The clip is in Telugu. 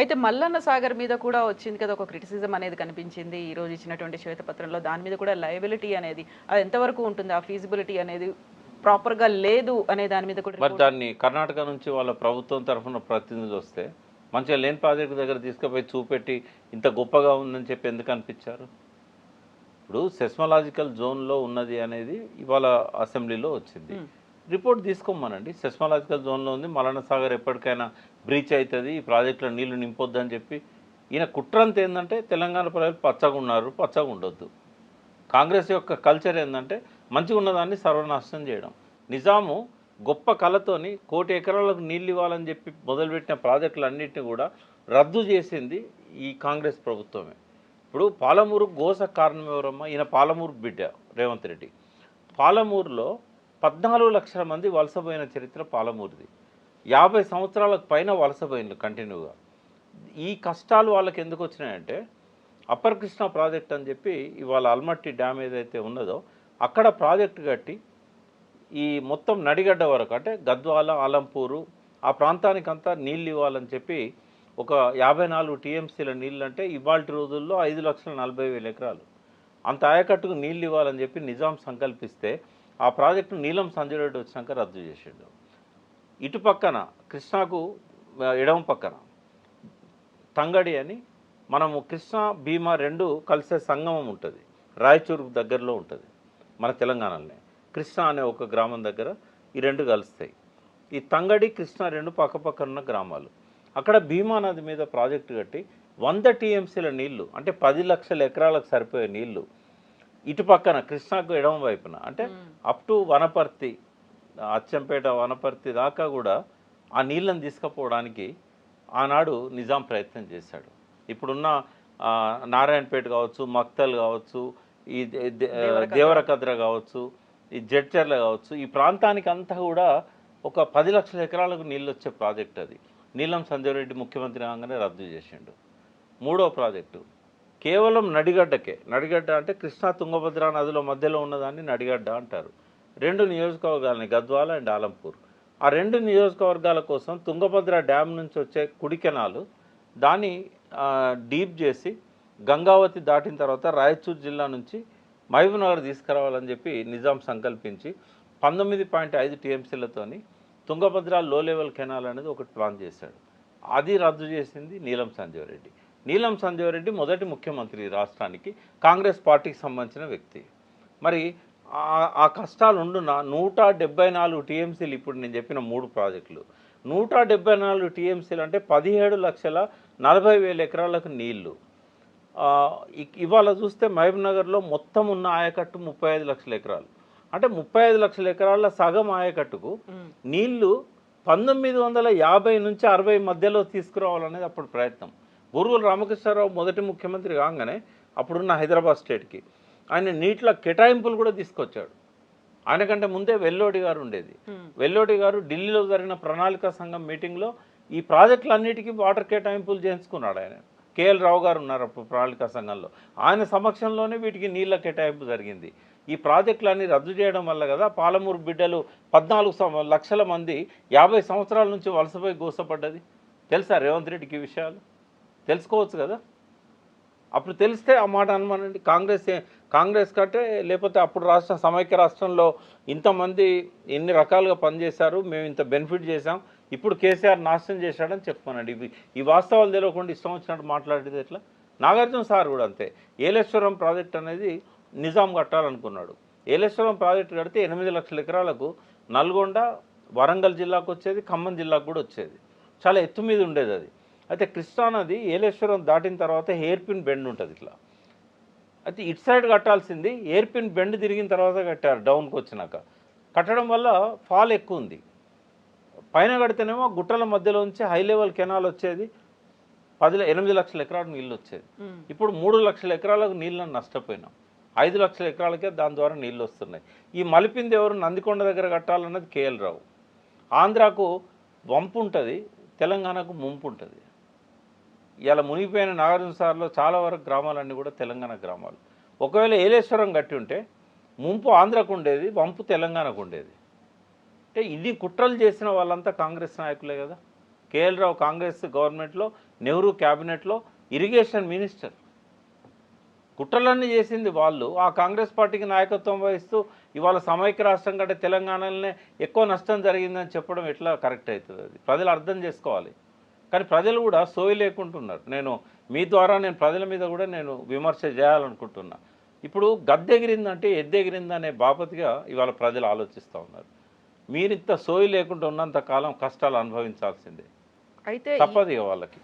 అయితే మల్లన్న సాగర్ మీద కూడా వచ్చింది కదా ఒక క్రిటిసిజం అనేది కనిపించింది. ఈ రోజు ఇచ్చినటువంటి శ్వేతపత్రంలో దాని మీద కూడా లయబిలిటీ అనేది అది ఎంతవరకు ఉంటుంది? ఆ ఫీజిబిలిటీ అనేది ప్రాపర్గా లేదు అనే దాని మీద కూడా మరి దాన్ని కర్ణాటక నుంచి వాళ్ళ ప్రభుత్వం తరఫున ప్రతినిధులు వస్తే మంచిగా లేని ప్రాజెక్టు దగ్గర తీసుకుపోయి చూపెట్టి ఇంత గొప్పగా ఉందని చెప్పి ఎందుకు అనిపించారు? ఇప్పుడు సెస్మలాజికల్ జోన్లో ఉన్నది అనేది ఇవాళ అసెంబ్లీలో వచ్చింది. రిపోర్ట్ తీసుకోమనండి. సెస్మలాజికల్ జోన్లో ఉంది. మలన సాగర్ ఎప్పటికైనా బ్రీచ్ అవుతుంది. ఈ ప్రాజెక్టులో నీళ్ళు నింపొద్దని చెప్పి ఈయన కుట్రంత ఏంటంటే తెలంగాణ ప్రజలు పచ్చగా ఉన్నారు పచ్చగా ఉండొద్దు కాంగ్రెస్ యొక్క కల్చర్ ఏంటంటే మంచిగా ఉన్నదాన్ని సర్వనాశనం చేయడం. నిజాము గొప్ప కళతోని కోటి ఎకరాలకు నీళ్ళు ఇవ్వాలని చెప్పి మొదలుపెట్టిన ప్రాజెక్టులన్నింటినీ కూడా రద్దు చేసింది ఈ కాంగ్రెస్ ప్రభుత్వమే. ఇప్పుడు పాలమూరు గోస కారణం ఎవరమ్మా? ఈయన పాలమూరు బిడ్డ రేవంత్ రెడ్డి. పాలమూరులో పద్నాలుగు లక్షల మంది వలసపోయిన చరిత్ర పాలమూరిది. యాభై సంవత్సరాలకు పైన వలసపోయిన కంటిన్యూగా. ఈ కష్టాలు వాళ్ళకి ఎందుకు వచ్చినాయంటే అప్పర్ కృష్ణ ప్రాజెక్ట్ అని చెప్పి ఇవాళ అల్మట్టి డ్యామ్ ఏదైతే ఉన్నదో అక్కడ ప్రాజెక్ట్ కట్టి ఈ మొత్తం నడిగడ్డ వరకు అంటే గద్వాల ఆలంపూరు ఆ ప్రాంతానికంతా నీళ్ళు ఇవ్వాలని చెప్పి ఒక యాభై నాలుగు టీఎంసీల నీళ్ళు అంటే ఇవాళ రోజుల్లో ఐదు లక్షల నలభై వేల ఎకరాలు. అంత ఆయకట్టుకు నీళ్ళు ఇవ్వాలని చెప్పి నిజాం సంకల్పిస్తే ఆ ప్రాజెక్టును నీలం సంజయ్ రెడ్డి వచ్చినాక రద్దు చేసిండు. ఇటు పక్కన కృష్ణాకు ఎడమ పక్కన తంగడి అని మనము కృష్ణ భీమా రెండు కలిసే సంగమం ఉంటుంది. రాయచూరు దగ్గరలో ఉంటుంది మన తెలంగాణలోనే. కృష్ణ అనే ఒక గ్రామం దగ్గర ఈ రెండు కలుస్తాయి. ఈ తంగడి కృష్ణ రెండు పక్కపక్కన ఉన్న గ్రామాలు. అక్కడ భీమా నది మీద ప్రాజెక్టు కట్టి వంద టీఎంసీల నీళ్ళు అంటే పది లక్షల ఎకరాలకు సరిపోయే నీళ్ళు ఇటు పక్కన కృష్ణాకు ఎడమ వైపున అంటే అప్ టు వనపర్తి అచ్చంపేట వనపర్తి దాకా కూడా ఆ నీళ్ళని తీసుకుపోవడానికి ఆనాడు నిజాం ప్రయత్నం చేశాడు. ఇప్పుడున్న నారాయణపేట కావచ్చు మక్తల్ కావచ్చు ఈ దేవరకద్ర కావచ్చు ఈ జడ్చర్ల కావచ్చు ఈ ప్రాంతానికి అంతా కూడా ఒక పది లక్షల ఎకరాలకు నీళ్ళు వచ్చే ప్రాజెక్ట్ అది. నీలం సంజయ్ రెడ్డి ముఖ్యమంత్రి కాగానే రద్దు చేసిండు. మూడో ప్రాజెక్టు. కేవలం నడిగడ్డకే. నడిగడ్డ అంటే కృష్ణా తుంగభద్ర నదిలో మధ్యలో ఉన్నదాన్ని నడిగడ్డ అంటారు. రెండు నియోజకవర్గాలని గద్వాల అండ్ ఆలంపూర్. ఆ రెండు నియోజకవర్గాల కోసం తుంగభద్ర డ్యామ్ నుంచి వచ్చే కుడి కెనాలు దాన్ని డీప్ చేసి గంగావతి దాటిన తర్వాత రాయచూర్ జిల్లా నుంచి మహబూబ్నగర్ తీసుకురావాలని చెప్పి నిజాం సంకల్పించి పంతొమ్మిది పాయింట్ ఐదు టీఎంసీలతోని తుంగభద్ర లో లెవెల్ కెనాల్ అనేది ఒకటి ప్లాన్ చేశాడు. అది రద్దు చేసింది నీలం సంజీవరెడ్డి. నీలం సంజీవ్ రెడ్డి మొదటి ముఖ్యమంత్రి రాష్ట్రానికి కాంగ్రెస్ పార్టీకి సంబంధించిన వ్యక్తి. మరి ఆ- కష్టాలు ఉండున? నూట డెబ్బై నాలుగు టీఎంసీలు ఇప్పుడు నేను చెప్పిన మూడు ప్రాజెక్టులు. నూట డెబ్బై నాలుగు టీఎంసీలు అంటే పదిహేడు లక్షల నలభై వేల ఎకరాలకు నీళ్ళు. ఇవాళ చూస్తే మహబూబ్ నగర్లో మొత్తం ఉన్న ఆయకట్టు ముప్పై ఐదు లక్షల ఎకరాలు. అంటే ముప్పై ఐదు లక్షల ఎకరాల సగం ఆయకట్టుకు నీళ్ళు పంతొమ్మిది వందల యాభై నుంచి అరవై మధ్యలో తీసుకురావాలనేది అప్పుడు ప్రయత్నం. బురుగుల రామకృష్ణారావు మొదటి ముఖ్యమంత్రి కాగానే అప్పుడున్న హైదరాబాద్ స్టేట్కి. ఆయన నీటిలో కేటాయింపులు కూడా తీసుకొచ్చాడు. ఆయనకంటే ముందే వెల్లోడి గారు ఉండేది. వెల్లోడి గారు ఢిల్లీలో జరిగిన ప్రణాళిక సంఘం మీటింగ్లో ఈ ప్రాజెక్టులన్నిటికీ వాటర్ కేటాయింపులు చేయించుకున్నాడు ఆయన. కేఎల్ రావు గారు ఉన్నారు అప్పుడు ప్రణాళిక సంఘంలో. ఆయన సమక్షంలోనే వీటికి నీళ్ళ కేటాయింపు జరిగింది. ఈ ప్రాజెక్టులన్నీ రద్దు చేయడం వల్ల కదా పాలమూరు బిడ్డలు పద్నాలుగు లక్షల మంది యాభై సంవత్సరాల నుంచి వలసపోయి గోసపడ్డది. తెలుసా రేవంత్ రెడ్డికి విషయాలు? తెలుసుకోవచ్చు కదా. అప్పుడు తెలిస్తే ఆ మాట అనమానండి. కాంగ్రెస్ కాంగ్రెస్ కంటే లేకపోతే అప్పుడు రాష్ట్ర సమైక్య రాష్ట్రంలో ఇంతమంది ఎన్ని రకాలుగా పనిచేశారు మేము ఇంత బెనిఫిట్ చేశాం ఇప్పుడు కేసీఆర్ నాశనం చేశాడని చెప్పానండి ఇవి ఈ వాస్తవాలు తెలియకుండా ఇష్టం వచ్చినట్టు మాట్లాడేది ఎట్లా? నాగార్జున సార్ కూడా అంతే. ఏలేశ్వరం ప్రాజెక్ట్ అనేది నిజాం కట్టాలనుకున్నాడు. ఏలేశ్వరం ప్రాజెక్ట్ కడితే ఎనిమిది లక్షల ఎకరాలకు నల్గొండ వరంగల్ జిల్లాకు వచ్చేది ఖమ్మం జిల్లాకు కూడా వచ్చేది. చాలా ఎత్తు మీద ఉండేది అది. అయితే కృష్ణానది ఏలేశ్వరం దాటిన తర్వాత హెయిర్ పిన్ బెండ్ ఉంటుంది ఇట్లా. అయితే ఇటు సైడ్ కట్టాల్సింది ఎయిర్ పిన్ బెండ్ తిరిగిన తర్వాత కట్టారు డౌన్కి వచ్చినాక. కట్టడం వల్ల ఫాల్ ఎక్కువ ఉంది. పైన కడితేనేమో గుట్టల మధ్యలో నుంచి హై లెవెల్ కెనాల్ వచ్చేది. పది ఎనిమిది లక్షల ఎకరాలకు నీళ్ళు వచ్చేది. ఇప్పుడు మూడు లక్షల ఎకరాలకు నీళ్ళని నష్టపోయినాం. ఐదు లక్షల ఎకరాలకే దాని ద్వారా నీళ్ళు వస్తున్నాయి. ఈ మలిపింది ఎవరు? నందికొండ దగ్గర కట్టాలన్నది కేఎల్ రావు. ఆంధ్రాకు వంపు ఉంటుంది తెలంగాణకు ముంపు ఉంటుంది. ఇలా మునిగిపోయిన నాగార్జున సార్లో చాలా వరకు గ్రామాలన్నీ కూడా తెలంగాణ గ్రామాలు. ఒకవేళ ఏలేశ్వరం కట్టి ఉంటే ముంపు ఆంధ్రకు ఉండేది వంపు తెలంగాణకు ఉండేది. అంటే ఇది కుట్రలు చేసిన వాళ్ళంతా కాంగ్రెస్ నాయకులే కదా. కేఎల్ రావు కాంగ్రెస్ గవర్నమెంట్లో నెహ్రూ క్యాబినెట్లో ఇరిగేషన్ మినిస్టర్. కుట్రలన్నీ చేసింది వాళ్ళు. ఆ కాంగ్రెస్ పార్టీకి నాయకత్వం వహిస్తూ ఇవాళ సమైక్య రాష్ట్రం కంటే తెలంగాణలోనే ఎక్కువ నష్టం జరిగిందని చెప్పడం ఎట్లా కరెక్ట్ అవుతుంది? అది ప్రజలు అర్థం చేసుకోవాలి. కానీ ప్రజలు కూడా సోయి లేకుంటున్నారు. నేను మీ ద్వారా నేను ప్రజల మీద కూడా నేను విమర్శ చేయాలనుకుంటున్నా. ఇప్పుడు గద్దెగిరిందంటే ఎద్దెగిరిందనే బాపతిగా ఇవాళ ప్రజలు ఆలోచిస్తూ ఉన్నారు. మీరింత సోయి లేకుండా ఉన్నంత కాలం కష్టాలు అనుభవించాల్సిందే. అయితే తప్పదు వాళ్ళకి.